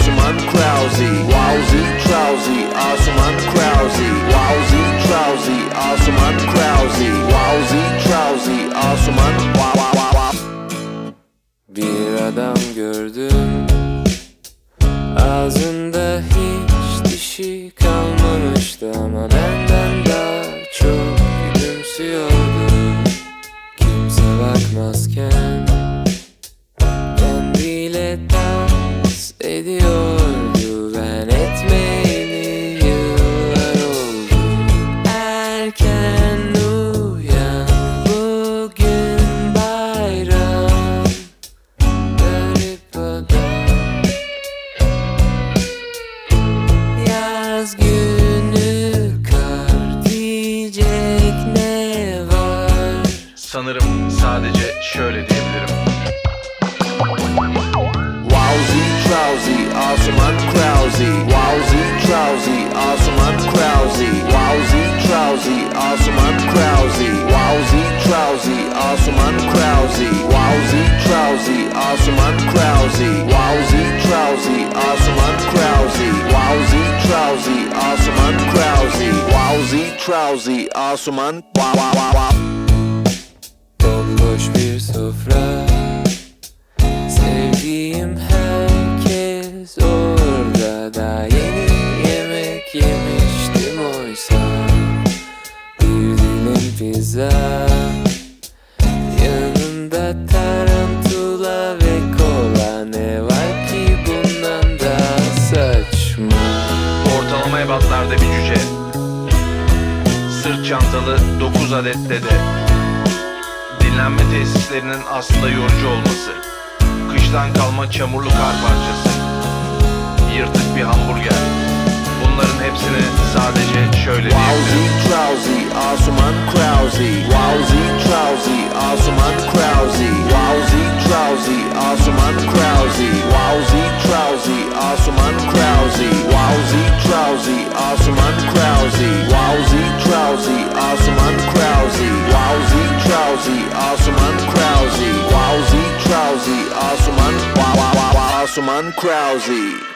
Asuman Krauzi. Wowzy Trouzy Asuman Krauzi. Wowzy Trouzy Asuman Krauzi. Wowzy Trouzy Asuman Bir adam gördüm. Ağzında hiç dişi kalmamıştı ama ben dans ediyordu Ben etmeyeli yıllar oldu. Erken uyan bugün bayram. Garip adam. Yaz günü kar diyecek ne var? Sanırım sadece şöyle diyebilirim. And crowsy. Wowsy, trowsy, awesome and crowsy. Wowsy, trowsy, awesome and crowsy. Wowsy, trowsy, awesome and crowsy. Wowsy, trowsy, awesome and wow wow wow wow. Bomboş bir sofra Sevdiğim herkes orada Da yeni yemek yemiştim oysa Bir dilim pizza Ebatlarda bir cüce. Sırt çantalı 9 adet dede. Dinlenme tesislerinin aslında yorucu olması. Kıştan kalma çamurlu kar parçası. Yırtık bir hamburger. Bunların hepsini sadece şöyle diyebilirim. trowsy, awesome and crowsy. Trowsy, awesome and crowsy. Wowsy, trowsy, awesome and wow wow wow awesome and crowsy.